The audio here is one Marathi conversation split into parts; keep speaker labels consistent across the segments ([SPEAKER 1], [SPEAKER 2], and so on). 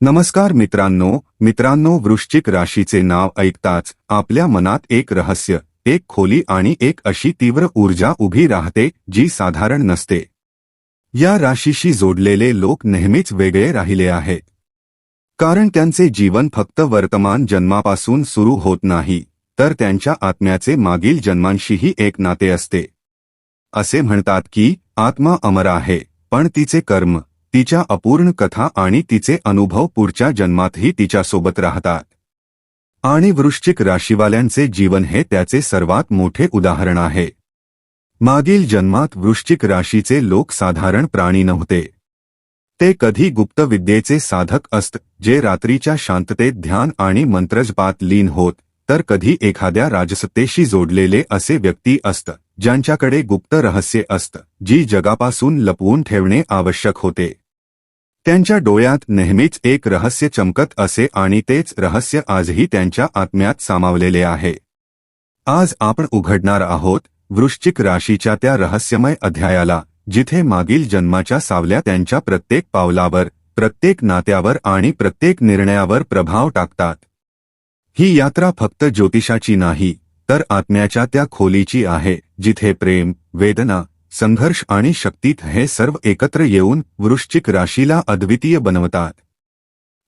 [SPEAKER 1] नमस्कार मित्रांनो मित्रांनो वृश्चिक राशीचे नाव ऐकताच आपल्या मनात एक रहस्य एक खोली आणि एक अशी तीव्र ऊर्जा उभी राहते जी साधारण नसते. या राशीशी जोडलेले लोक नेहमीच वेगळे राहिले आहेत. कारण त्यांचे जीवन फक्त वर्तमान जन्मापासून सुरू होत नाही तर त्यांच्या आत्म्याचे मागील जन्मांशीही एक नाते असते. असे म्हणतात की आत्मा अमर आहे पण तिचे कर्म तिच्या अपूर्ण कथा आणि तिचे अनुभव पुढच्या जन्मातही तिच्यासोबत राहतात. आणि वृश्चिक राशीवाल्यांचे जीवन हे त्याचे सर्वात मोठे उदाहरण आहे. मागील जन्मात वृश्चिक राशीचे लोक साधारण प्राणी नव्हते. ते कधी गुप्त विद्येचे साधक असत जे रात्रीच्या शांततेत ध्यान आणि मंत्रजपात लीन होत तर कधी एखाद्या राजसत्तेशी जोडलेले असे व्यक्ती असत. ज्यांच्याकडे गुप्त रहस्य असत जी जगापासून लपवून ठेवणे आवश्यक होते. त्यांच्या डोळ्यात नेहमीच एक रहस्य चमकत असे आणि तेच रहस्य आजही त्यांच्या आत्म्यात सामावलेले आहे. आज आपण उघडणार आहोत वृश्चिक राशीच्या त्या रहस्यमय अध्यायाला जिथे मागील जन्माच्या सावल्या त्यांच्या प्रत्येक पावलावर प्रत्येक नात्यावर आणि प्रत्येक निर्णयावर प्रभाव टाकतात. ही यात्रा फक्त ज्योतिषाची नाही तर आत्म्याच्या त्या खोलीची आहे जिथे प्रेम वेदना संघर्ष आणि शक्तीत हे सर्व एकत्र येऊन वृश्चिक राशीला अद्वितीय बनवतात.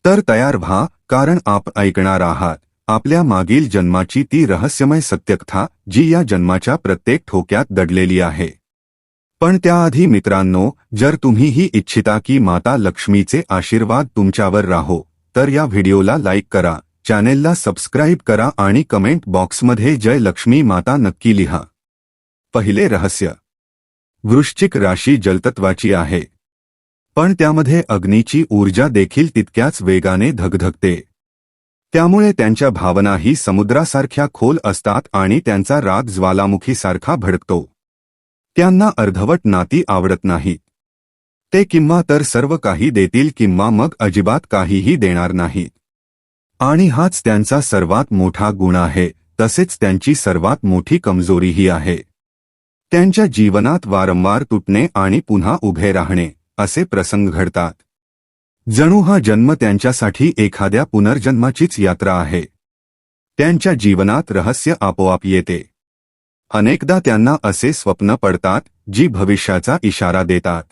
[SPEAKER 1] तर तयार व्हा कारण आप ऐकणार आहात. आपल्या मागील जन्माची ती रहस्यमय सत्यकथा जी या जन्माच्या प्रत्येक ठोक्यात दडलेली आहे. पण त्याआधी मित्रांनो जर तुम्हीही इच्छिता की माता लक्ष्मीचे आशीर्वाद तुमच्यावर राहो तर या व्हिडिओला लाईक करा. चॅनेलला सबस्क्राईब करा आणि कमेंट बॉक्समध्ये जय लक्ष्मी माता नक्की लिहा. पहिले रहस्य. वृश्चिक राशी जलतत्वाची आहे. पण त्यामध्ये अग्नीची ऊर्जा देखील तितक्याच वेगाने धगधगते. त्यामुळे त्यांच्या भावनाही समुद्रासारख्या खोल असतात आणि त्यांचा राग ज्वालामुखीसारखा भडकतो. त्यांना अर्धवट नाती आवडत नाहीत ते किंवा तर सर्व काही देतील किंवा मग अजिबात काहीही देणार नाहीत आणि हाच त्यांचा सर्वात मोठा गुण आहे तसेच त्यांची सर्वात मोठी कमजोरीही आहे. त्यांच्या जीवनात वारंवार तुटणे आणि पुन्हा उभे राहणे असे प्रसंग घडतात. जणू हा जन्म त्यांच्यासाठी एखाद्या पुनर्जन्माचीच यात्रा आहे. त्यांच्या जीवनात रहस्य आपोआप येते. अनेकदा त्यांना असे स्वप्न पडतात जी भविष्याचा इशारा देतात.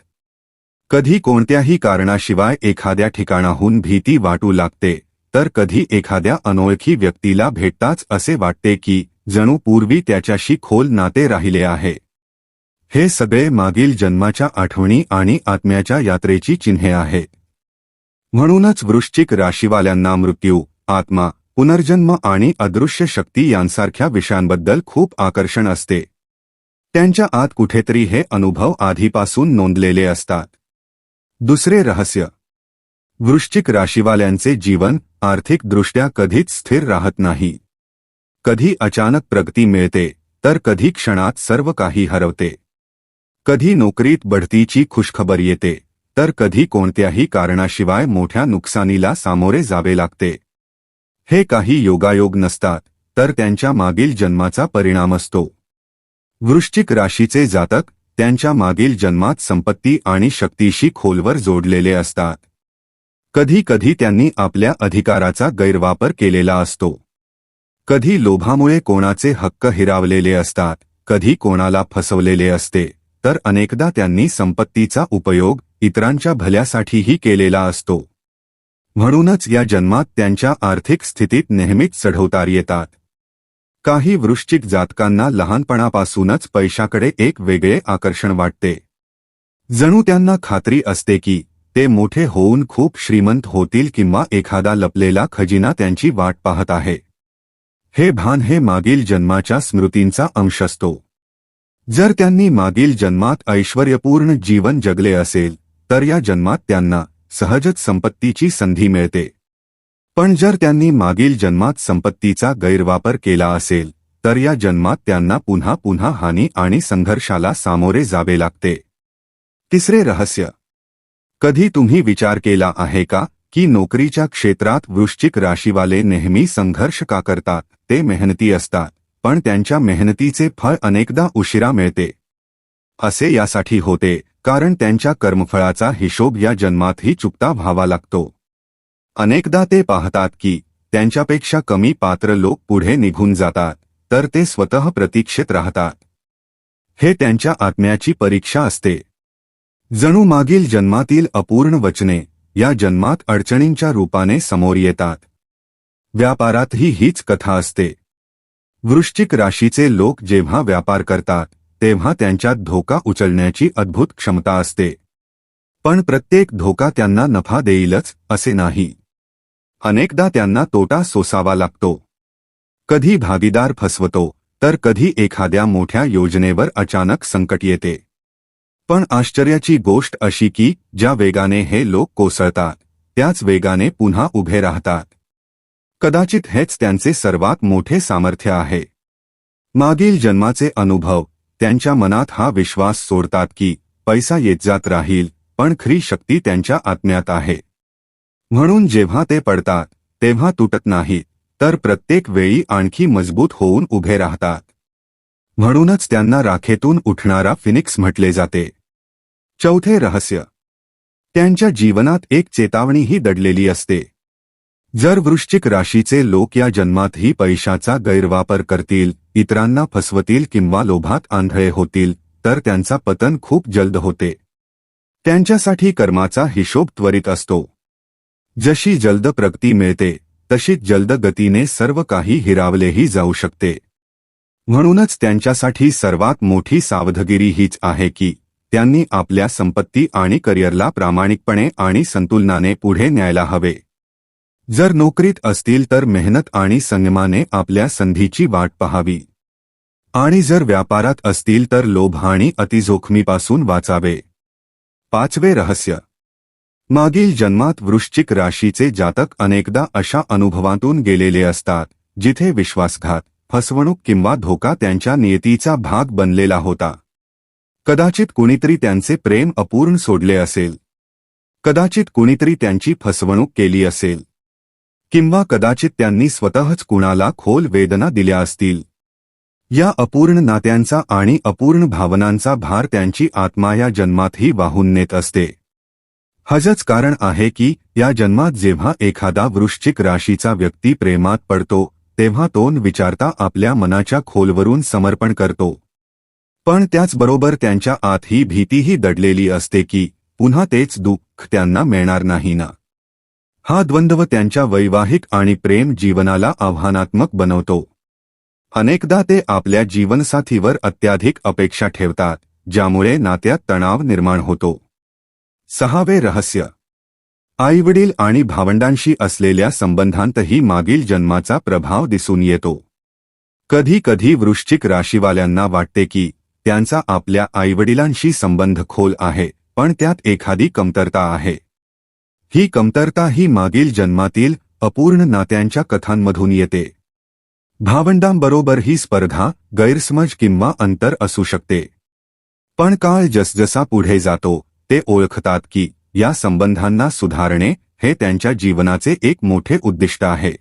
[SPEAKER 1] कधी कोणत्याही कारणाशिवाय एखाद्या ठिकाणाहून भीती वाटू लागते. तर कधी एखाद्या अनोळखी व्यक्तीला भेटताच असे वाटते की जणू पूर्वी त्याच्याशी खोल नाते राहिले आहे. हे सगळे मागील जन्माच्या आठवणी आणि आत्म्याच्या यात्रेची चिन्हे आहे. म्हणूनच वृश्चिक राशीवाल्यांना मृत्यू आत्मा पुनर्जन्म आणि अदृश्य शक्ती यांसारख्या विषयांबद्दल खूप आकर्षण असते. त्यांच्या आत कुठेतरी हे अनुभव आधीपासून नोंदलेले असतात. दुसरे रहस्य वृश्चिक राशीवाल्यांचे जीवन आर्थिकदृष्ट्या कधीच स्थिर राहत नाही. कधी अचानक प्रगती मिळते तर कधी क्षणात सर्व काही हरवते. कधी नोकरीत बढतीची खुशखबर येते तर कधी कोणत्याही कारणाशिवाय मोठ्या नुकसानीला सामोरे जावे लागते. हे काही योगायोग नसतात तर त्यांच्या मागील जन्माचा परिणाम असतो. वृश्चिक राशीचे जातक त्यांच्या मागील जन्मात संपत्ती आणि शक्तीशी खोलवर जोडलेले असतात. कधी कधी त्यांनी आपल्या अधिकाराचा गैरवापर केलेला असतो. कधी लोभामुळे कोणाचे हक्क हिरावलेले असतात कधी कोणाला फसवलेले असते तर अनेकदा त्यांनी संपत्तीचा उपयोग इतरांच्या भल्यासाठीही केलेला असतो. म्हणूनच या जन्मात त्यांच्या आर्थिक स्थितीत नेहमीच चढवतार येतात. काही वृश्चिक जातकांना लहानपणापासूनच पैशाकडे एक वेगळे आकर्षण वाटते. जणू त्यांना खात्री असते की ते मोठे होऊन खूप श्रीमंत होतील किंवा एखादा लपलेला खजिना त्यांची वाट पाहत आहे. हे भान हे मागील जन्माच्या स्मृतींचा अंश असतो. जर त्यांनी मागील जन्मात ऐश्वर्यपूर्ण जीवन जगले असेल तर या जन्मात त्यांना सहजच संपत्तीची संधी मिळते. पण जर त्यांनी मागील जन्मात संपत्तीचा गैरवापर केला असेल तर या जन्मात त्यांना पुन्हा पुन्हा हानी आणि संघर्षाला सामोरे जावे लागते. तिसरे रहस्य. कधी तुम्ही विचार केला आहे का की नोकरीच्या क्षेत्रात वृश्चिक राशीवाले नेहमी संघर्ष का करतात ते मेहनती असतात पण त्यांच्या मेहनतीचे फळ अनेकदा उशिरा मिळते. असे यासाठी होते कारण त्यांच्या कर्मफळाचा हिशोब या जन्मातही चुकता व्हावा लागतो. अनेकदा ते पाहतात की त्यांच्यापेक्षा कमी पात्र लोक पुढे निघून जातात तर ते स्वतः प्रतीक्षेत राहतात. हे त्यांच्या आत्म्याची परीक्षा असते. जणू मागील जन्मातील अपूर्ण वचने या जन्मात अडचणींच्या रूपाने समोर येतात. व्यापारातही हीच कथा असते. वृश्चिक राशीचे लोक जेव्हा व्यापार करतात तेव्हा त्यांच्यात धोका उचलण्याची अद्भुत क्षमता असते. पण प्रत्येक धोका त्यांना नफा देईलच असे नाही. अनेकदा त्यांना तोटा सोसावा लागतो. कधी भागीदार फसवतो तर कधी एखाद्या मोठ्या योजनेवर अचानक संकट येते. पण आश्चर्याची गोष्ट अशी की ज्या वेगाने हे लोक कोसळतात त्याच वेगाने पुन्हा उभे राहतात. कदाचित हेच त्यांचे सर्वात मोठे सामर्थ्य आहे. मागील जन्माचे अनुभव त्यांच्या मनात हा विश्वास सोडतात की पैसा येत जात राहील पण खरी शक्ती त्यांच्या आत्म्यात आहे. म्हणून जेव्हा ते पडतात तेव्हा तुटत नाहीत तर प्रत्येक वेळी आणखी मजबूत होऊन उभे राहतात. म्हणूनच त्यांना राखेतून उठणारा फिनिक्स म्हटले जाते. चौथे रहस्य. त्यांच्या जीवनात एक चेतावणीही दडलेली असते. जर वृश्चिक राशीचे लोक या जन्मातही पैशाचा गैरवापर करतील इतरांना फसवतील किंवा लोभात आंधळे होतील तर त्यांचा पतन खूप जलद होते. त्यांच्यासाठी कर्माचा हिशोब त्वरित असतो. जशी जलद प्रगती मिळते तशीच जलद गतीने सर्व काही हिरावलेही जाऊ शकते. म्हणूनच त्यांच्यासाठी सर्वात मोठी सावधगिरी हीच आहे की त्यांनी आपल्या संपत्ती आणि करिअरला प्रामाणिकपणे आणि संतुलनाने पुढे न्यायला हवे. जर नोकरीत असतील तर मेहनत आणि संयमाने आपल्या संधीची वाट पहावी. आणि जर व्यापारात असतील तर लोभ आणि अतिजोखमीपासून वाचावे. पाचवे रहस्य. मागील जन्मात वृश्चिक राशीचे जातक अनेकदा अशा अनुभवातून गेलेले असतात जिथे विश्वासघात फसवणूक किंवा धोका त्यांच्या नियतीचा भाग बनलेला होता. कदाचित कुणीतरी त्यांचे प्रेम अपूर्ण सोडले असेल. कदाचित कुणीतरी त्यांची फसवणूक केली असेल. किंवा कदाचित त्यांनी स्वतःच कुणाला खोल वेदना दिल्या असतील. या अपूर्ण नात्यांचा आणि अपूर्ण भावनांचा भार त्यांची आत्मा या जन्मातही वाहून नेत असते. हजच कारण आहे की या जन्मात जेव्हा एखादा वृश्चिक राशीचा व्यक्ती प्रेमात पडतो तेव्हा तोन विचारता आपल्या मनाच्या खोलवरून समर्पण करतो. पण त्याचबरोबर त्यांच्या आत ही भीतीही दडलेली असते की पुन्हा तेच दुःख त्यांना मिळणार नाही ना. हा द्वंद्व त्यांच्या वैवाहिक आणि प्रेम जीवनाला आव्हानात्मक बनवतो. अनेकदा ते आपल्या जीवनसाथीवर अत्याधिक अपेक्षा ठेवतात ज्यामुळे नात्यात तणाव निर्माण होतो. सहावे रहस्य. आईवडील आणि भावंडांशी असलेल्या संबंधांतही मागील जन्माचा प्रभाव दिसून येतो. कधी कधी वृश्चिक राशीवाल्यांना वाटते की त्यांचा आपल्या आईवडिलांशी संबंध खोल आहे पण त्यात एखादी कमतरता आहे. ही कमतरता ही मागील जन्मातील अपूर्ण नात्यांच्या कथांमधून येते. भावंडांबरोबर ही स्पर्धा गैरसमज किंवा अंतर असू शकते. पण काळ जसजसा पुढे जातो ते ओळखतात की या संबंधांना सुधारणे हे त्यांच्या जीवनाचे एक मोठे उद्दिष्ट आहे.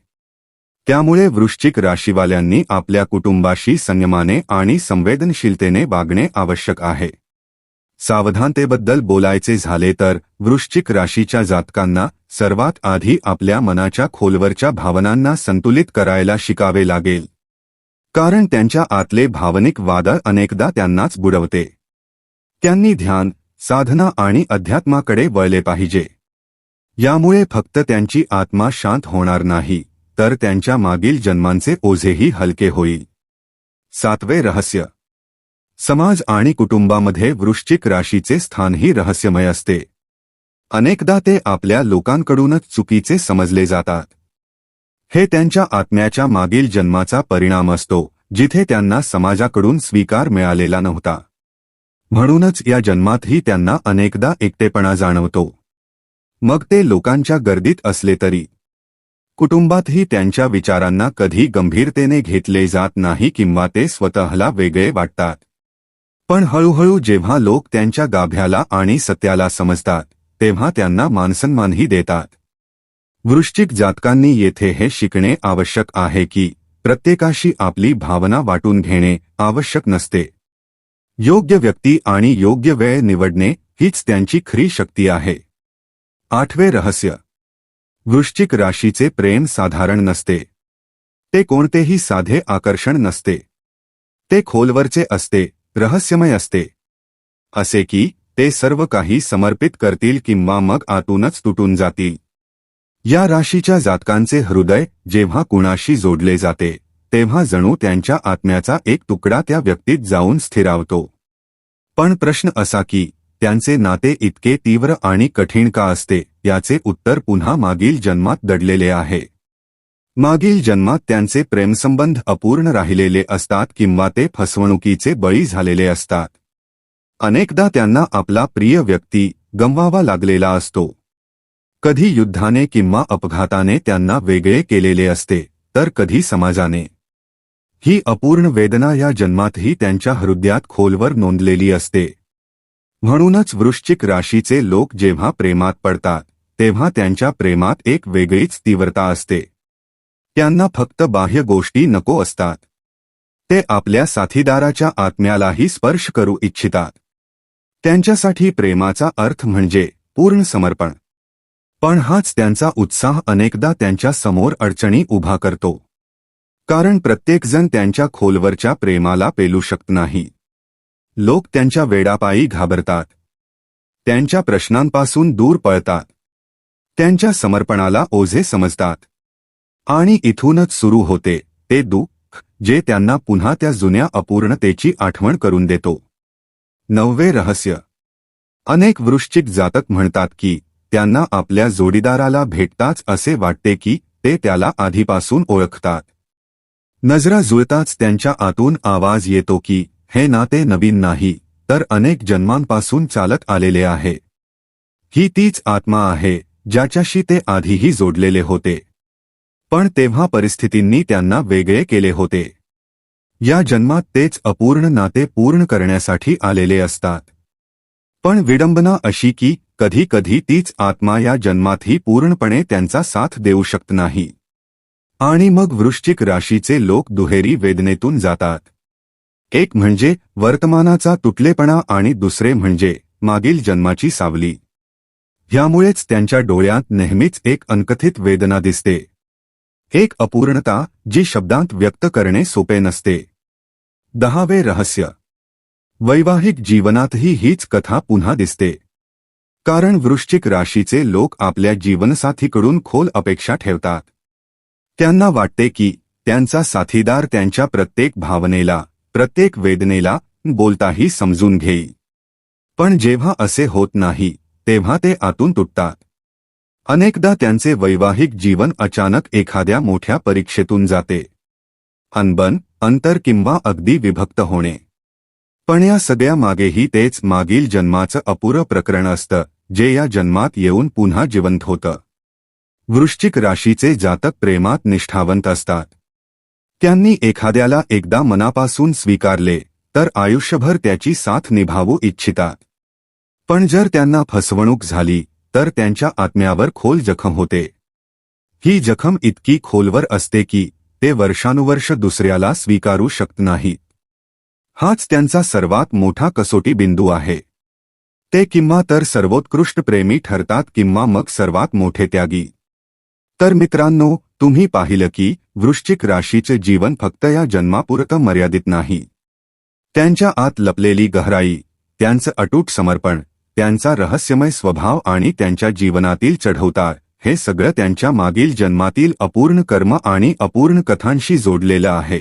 [SPEAKER 1] त्यामुळे वृश्चिक राशीवाल्यांनी आपल्या कुटुंबाशी संयमाने आणि संवेदनशीलतेने वागणे आवश्यक आहे. सावधानतेबद्दल बोलायचे झाले तर वृश्चिक राशीच्या जातकांना सर्वात आधी आपल्या मनाच्या खोलवरच्या भावनांना संतुलित करायला शिकावे लागेल. कारण त्यांच्या आतले भावनिक वादळ अनेकदा त्यांनाच बुडवते. त्यांनी ध्यान साधना आणि अध्यात्माकडे वळले पाहिजे. यामुळे फक्त त्यांची आत्मा शांत होणार नाही तर त्यांच्या मागील जन्मांचे ओझेही हलके होईल. सातवे रहस्य. समाज आणि कुटुंबामध्ये वृश्चिक राशीचे स्थानही रहस्यमय असते. अनेकदा ते आपल्या लोकांकडूनच चुकीचे समजले जातात. हे त्यांच्या आत्म्याच्या मागील जन्माचा परिणाम असतो जिथे त्यांना समाजाकडून स्वीकार मिळालेला नव्हता. म्हणूनच या जन्मातही त्यांना अनेकदा एकटेपणा जाणवतो. मग ते लोकांच्या गर्दीत असले तरी. कुटुंबातही त्यांच्या विचारांना कधी गंभीरतेने घेतले जात नाही किंवा ते स्वतःला वेगळे वाटतात. पण हळूहळू जेव्हा लोक त्यांच्या गाभ्याला आणि सत्याला समजतात तेव्हा त्यांना मानसन्मानही देतात. वृश्चिक जातकांनी येथे हे शिकणे आवश्यक आहे की प्रत्येकाशी आपली भावना वाटून घेणे आवश्यक नसते. योग्य व्यक्ती आणि योग्य वेळ निवडणे हीच त्यांची खरी शक्ती आहे. आठवे रहस्य. वृश्चिक राशीचे प्रेम साधारण नसते. ते कोणतेही साधे आकर्षण नसते. ते खोलवरचे असते रहस्यमय असते. असे की ते सर्व काही समर्पित करतील किंवा मग आतूनच तुटून जातील. या राशीच्या जातकांचे हृदय जेव्हा कुणाशी जोडले जाते. तेव्हा जणू त्यांच्या आत्म्याचा एक तुकडा त्या व्यक्तीत जाऊन स्थिरावतो. पण प्रश्न असा की त्यांचे नाते इतके तीव्र आणि कठीण का असते याचे उत्तर पुन्हा मागील जन्मात दडलेले आहे. मागील जन्मात त्यांचे प्रेमसंबंध अपूर्ण राहिलेले असतात किंवा ते फसवणुकीचे बळी झालेले असतात. अनेकदा त्यांना आपला प्रिय व्यक्ती गमवावा लागलेला असतो. कधी युद्धाने किंवा अपघाताने त्यांना वेगळे केलेले असते तर कधी समाजाने. ही अपूर्ण वेदना या जन्मातही त्यांच्या हृदयात खोलवर नोंदलेली असते. म्हणूनच वृश्चिक राशीचे लोक जेव्हा प्रेमात पडतात तेव्हा त्यांच्या प्रेमात एक वेगळीच तीव्रता असते. त्यांना फक्त बाह्य गोष्टी नको असतात. ते आपल्या साथीदाराच्या आत्म्यालाही स्पर्श करू इच्छितात. त्यांच्यासाठी प्रेमाचा अर्थ म्हणजे पूर्ण समर्पण. पण हाच त्यांचा उत्साह अनेकदा त्यांच्यासमोर अडचणी उभा करतो. कारण प्रत्येकजण त्यांच्या खोलवरच्या प्रेमाला पेलू शकत नाही. लोक त्यांच्या वेडापायी घाबरतात. त्यांच्या प्रश्नांपासून दूर पळतात. त्यांच्या समर्पणाला ओझे समजतात. आणि इथूनच सुरू होते ते दुःख जे त्यांना पुन्हा त्या जुन्या अपूर्णतेची आठवण करून देतो. नववे रहस्य. अनेक वृश्चिक जातक म्हणतात की त्यांना आपल्या जोडीदाराला भेटताच असे वाटते की ते त्याला आधीपासून ओळखतात. नजरा जुळताच त्यांच्या आतून आवाज येतो की हे नाते नवीन नाही तर अनेक जन्मांपासून चालत आलेले आहे. ही तीच आत्मा आहे ज्याच्याशी ते आधीही जोडलेले होते. पण तेव्हा परिस्थितींनी त्यांना वेगळे केले होते. या जन्मात तेच अपूर्ण नाते पूर्ण करण्यासाठी आलेले असतात. पण विडंबना अशी की कधी कधी तीच आत्मा या जन्मातही पूर्णपणे त्यांचा साथ देऊ शकत नाही. आणि मग वृश्चिक राशीचे लोक दुहेरी वेदनेतून जातात. एक म्हणजे वर्तमानाचा तुटलेपणा आणि दुसरे म्हणजे मागील जन्माची सावली. ह्यामुळेच त्यांच्या डोळ्यात नेहमीच एक अनकथित वेदना दिसते. एक अपूर्णता जी शब्दांत व्यक्त करणे सोपे नसते. दहावे रहस्य. वैवाहिक जीवनातही हीच कथा पुन्हा दिसते. कारण वृश्चिक राशीचे लोक आपल्या जीवनसाथीकडून खोल अपेक्षा ठेवतात. त्यांना वाटते की त्यांचा साथीदार त्यांच्या प्रत्येक भावनेला प्रत्येक वेदनेला बोलताही समजून घेई. पण जेव्हा असे होत नाही तेव्हा ते आतून तुटतात. अनेकदा त्यांचे वैवाहिक जीवन अचानक एखाद्या मोठ्या परीक्षेतून जाते. अनबन अंतर किंवा अगदी विभक्त होणे. पण या सगळ्या मागेही तेच मागील जन्माचं अपुरं प्रकरण असतं जे या जन्मात येऊन पुन्हा जिवंत होतं. वृश्चिक राशीचे जातक प्रेमात निष्ठावंत असतात. त्यांनी एखाद्याला एकदा मनापासून स्वीकारले तर आयुष्यभर त्याची साथ निभावू इच्छितात. पण जर त्यांना फसवणूक झाली तर त्यांच्या आत्म्यावर खोल जखम होते. ही जखम इतकी खोलवर असते की ते वर्षानुवर्ष दुसऱ्याला स्वीकारू शकत नाहीत. हाच त्यांचा सर्वात मोठा कसोटी बिंदू आहे. ते किंवा तर सर्वोत्कृष्ट प्रेमी ठरतात किंवा मग सर्वात मोठे त्यागी. तर मित्रांनो तुम्ही पाहिलं की वृश्चिक राशीचे जीवन फक्त या जन्मापुरतं मर्यादित नाही. त्यांच्या आत लपलेली गहराई त्यांचं अटूट समर्पण त्यांचा रहस्यमय स्वभाव आणि त्यांच्या जीवनातील चढवतार हे सगळं त्यांच्या मागील जन्मातील अपूर्ण कर्म आणि अपूर्ण कथांशी जोडलेलं आहे.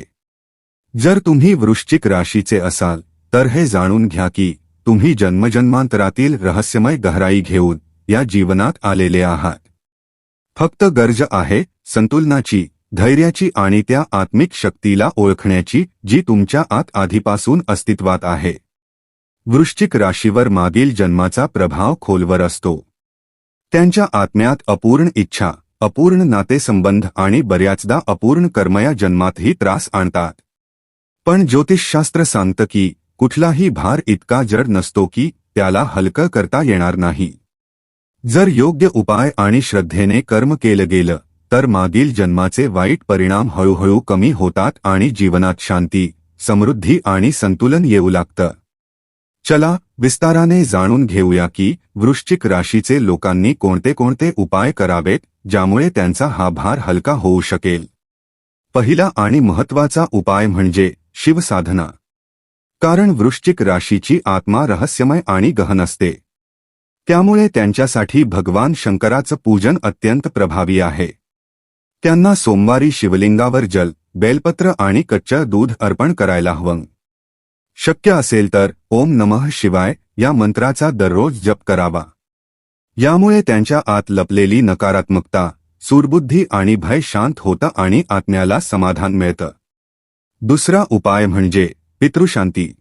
[SPEAKER 1] जर तुम्ही वृश्चिक राशीचे असाल तर हे जाणून घ्या की तुम्ही जन्मजन्मांतरातील रहस्यमय गहराई घेऊन या जीवनात आलेले आहात. फक्त गरज आहे संतुलनाची धैर्याची आणि त्या आत्मिक शक्तीला ओळखण्याची जी तुमच्या आत आधीपासून अस्तित्वात आहे. वृश्चिक राशीवर मागील जन्माचा प्रभाव खोलवर असतो. त्यांच्या आत्म्यात अपूर्ण इच्छा अपूर्ण नातेसंबंध आणि बऱ्याचदा अपूर्ण कर्मया जन्मातही त्रास आणतात. पण ज्योतिषशास्त्र सांगतं की कुठलाही भार इतका जड नसतो की त्याला हलकं करता येणार नाही. जर योग्य उपाय आणि श्रद्धेने कर्म केलं गेलं तर मागील जन्माचे वाईट परिणाम हळूहळू कमी होतात आणि जीवनात शांती समृद्धी आणि संतुलन येऊ लागतं. चला विस्ताराने जाणून घेऊया की वृश्चिक राशीचे लोकांनी कोणते कोणते उपाय करावेत ज्यामुळे त्यांचा हा भार हलका होऊ शकेल. पहिला आणि महत्त्वाचा उपाय म्हणजे शिवसाधना. कारण वृश्चिक राशीची आत्मा रहस्यमय आणि गहन असते. त्यामुळे त्यांच्यासाठी भगवान शंकराचं पूजन अत्यंत प्रभावी आहे. त्यांना सोमवारी शिवलिंगावर जल बेलपत्र आणि कच्चं दूध अर्पण करायला हवं. शक्य असेल तर ओम नमः शिवाय या मंत्राचा दररोज जप करावा. यामुळे त्यांच्या आत लपलेली नकारात्मकता सूरबुद्धी आणि भय शांत होतं आणि आत्म्याला समाधान मिळतं. दुसरा उपाय म्हणजे पितृशांती.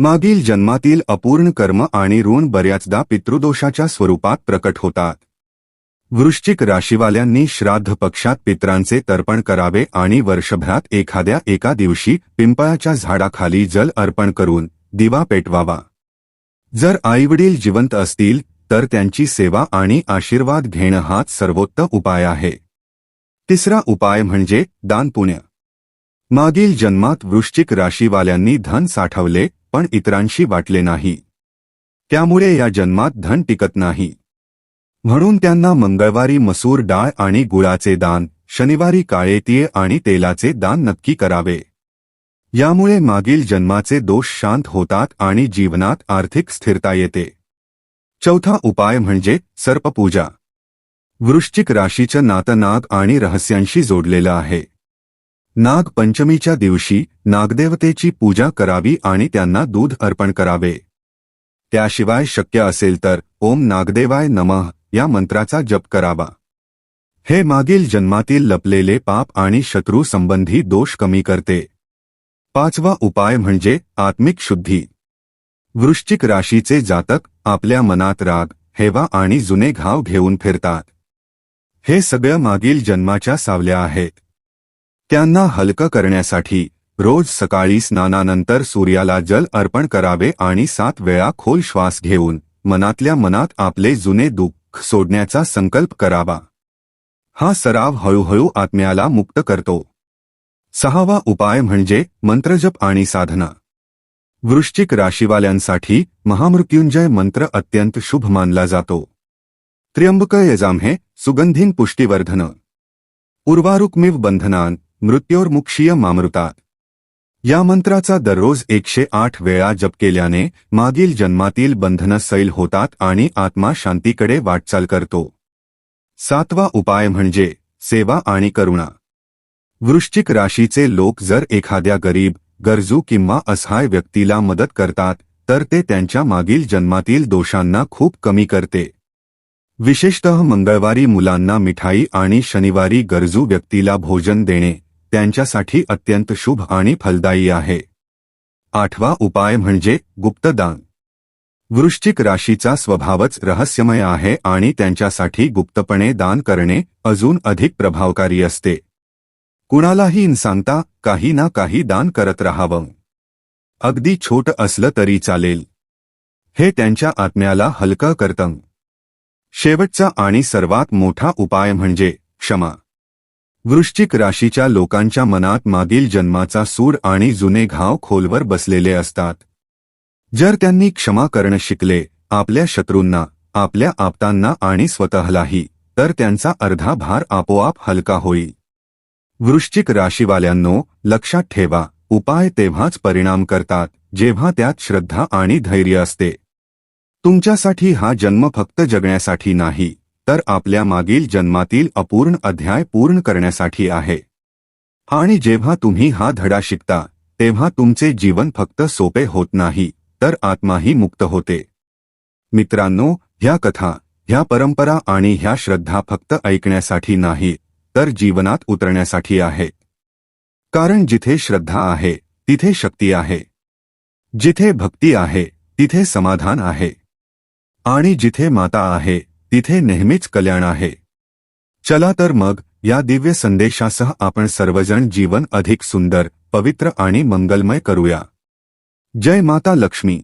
[SPEAKER 1] मागील जन्मातील अपूर्ण कर्म आणि ऋण बऱ्याचदा पितृदोषाच्या स्वरूपात प्रकट होतात. वृश्चिक राशीवाल्यांनी श्राद्ध पक्षात पित्रांचे तर्पण करावे आणि वर्षभरात एखाद्या एका दिवशी पिंपळाच्या झाडाखाली जल अर्पण करून दिवा पेटवावा. जर आईवडील जिवंत असतील तर त्यांची सेवा आणि आशीर्वाद घेणं हाच सर्वोत्तम उपाय आहे. तिसरा उपाय म्हणजे दानपुण्य मागील जन्मात वृश्चिक राशीवाल्यांनी धन साठवले पण इतरांशी वाटले नाही. त्यामुळे या जन्मात धन टिकत नाही. म्हणून त्यांना मंगळवारी मसूर डाळ आणि गुळाचे दान शनिवारी काळे तीळ आणि तेलाचे दान नक्की करावे. यामुळे मागील जन्माचे दोष शांत होतात आणि जीवनात आर्थिक स्थिरता येते. चौथा उपाय म्हणजे सर्पपूजा. वृश्चिक राशीचं नातं नाग आणि रहस्यांशी जोडलेलं आहे. नागपंचमीच्या दिवशी नागदेवतेची पूजा करावी आणि त्यांना दूध अर्पण करावे. त्याशिवाय शक्य असेल तर ओम नागदेवाय नमः या मंत्राचा जप करावा. हे मागील जन्मातील लपलेले पाप आणि शत्रू संबंधी दोष कमी करते. पाचवा उपाय म्हणजे आत्मिक शुद्धी. वृश्चिक राशीचे जातक आपल्या मनात राग हेवा आणि जुने घाव घेऊन फिरतात. हे सगळं मागील जन्माच्या सावल्या आहेत. त्यांना हलकं करण्यासाठी रोज सकाळी स्नानानंतर सूर्याला जल अर्पण करावे आणि सात वेळा खोल श्वास घेऊन मनातल्या मनात आपले जुने दुःख सोडण्याचा संकल्प करावा. हा सराव हळूहळू आत्म्याला मुक्त करतो. सहावा उपाय म्हणजे मंत्रजप आणि साधना. वृश्चिक राशीवाल्यांसाठी महामृत्युंजय मंत्र अत्यंत शुभ मानला जातो. त्र्यंबक यजाम हे सुगंधीन पुष्टीवर्धन. उर्वारुक्मिव बंधनान मृत्योर्मुक्षीय मामृतात या मंत्राचा दररोज एकशे आठ वेळा जप केल्याने मागील जन्मातील बंधनं सैल होतात आणि आत्मा शांतीकडे वाटचाल करतो. सातवा उपाय म्हणजे सेवा आणि करुणा. वृश्चिक राशीचे लोक जर एखाद्या गरीब गरजू किंवा असहाय व्यक्तीला मदत करतात तर ते त्यांच्या मागील जन्मातील दोषांना खूप कमी करते. विशेषतः मंगळवारी मुलांना मिठाई आणि शनिवारी गरजू व्यक्तीला भोजन देणे. त्यांच्यासाठी अत्यंत शुभ आणि फलदायी आहे. आठवा उपाय म्हणजे गुप्तदान वृश्चिक राशीचा स्वभावच रहस्यमय आहे आणि त्यांच्यासाठी गुप्तपणे दान करणे अजून अधिक प्रभावकारी असते. कुणालाही न सांगता काही ना काही दान करत राहावं. अगदी छोट असलं तरी चालेल. हे त्यांच्या आत्म्याला हलकं करतं. शेवटचा आणि सर्वात मोठा उपाय म्हणजे क्षमा. वृश्चिक राशीच्या लोकांच्या मनात मागील जन्माचा सूर आणि जुने घाव खोलवर बसलेले असतात. जर त्यांनी क्षमा करणं शिकले आपल्या शत्रूंना आपल्या आपतांना आणि स्वतःलाही तर त्यांचा अर्धा भार आपोआप हलका होईल. वृश्चिक राशीवाल्यांनो लक्षात ठेवा उपाय तेव्हाच परिणाम करतात जेव्हा त्यात श्रद्धा आणि धैर्य असते. तुमच्यासाठी हा जन्म फक्त जगण्यासाठी नाही तर आपल्या मागील जन्मातील अपूर्ण अध्याय पूर्ण करण्यासाठी आहे. आणि जेव्हा तुम्ही हा धडा शिकता तेव्हा तुमचे जीवन फक्त सोपे होत नाही तर आत्माही मुक्त होते. मित्रांनो ह्या कथा ह्या परंपरा आणि ह्या श्रद्धा फक्त ऐकण्यासाठी नाही तर जीवनात उतरण्यासाठी आहे. कारण जिथे श्रद्धा आहे तिथे शक्ती आहे. जिथे भक्ती आहे तिथे समाधान आहे. आणि जिथे माता आहे तिथे नेहमीच कल्याण आहे. चला तर मग या दिव्य संदेशासह आपण सर्वजण जीवन अधिक सुंदर पवित्र आणि मंगलमय करूया. जय माता लक्ष्मी.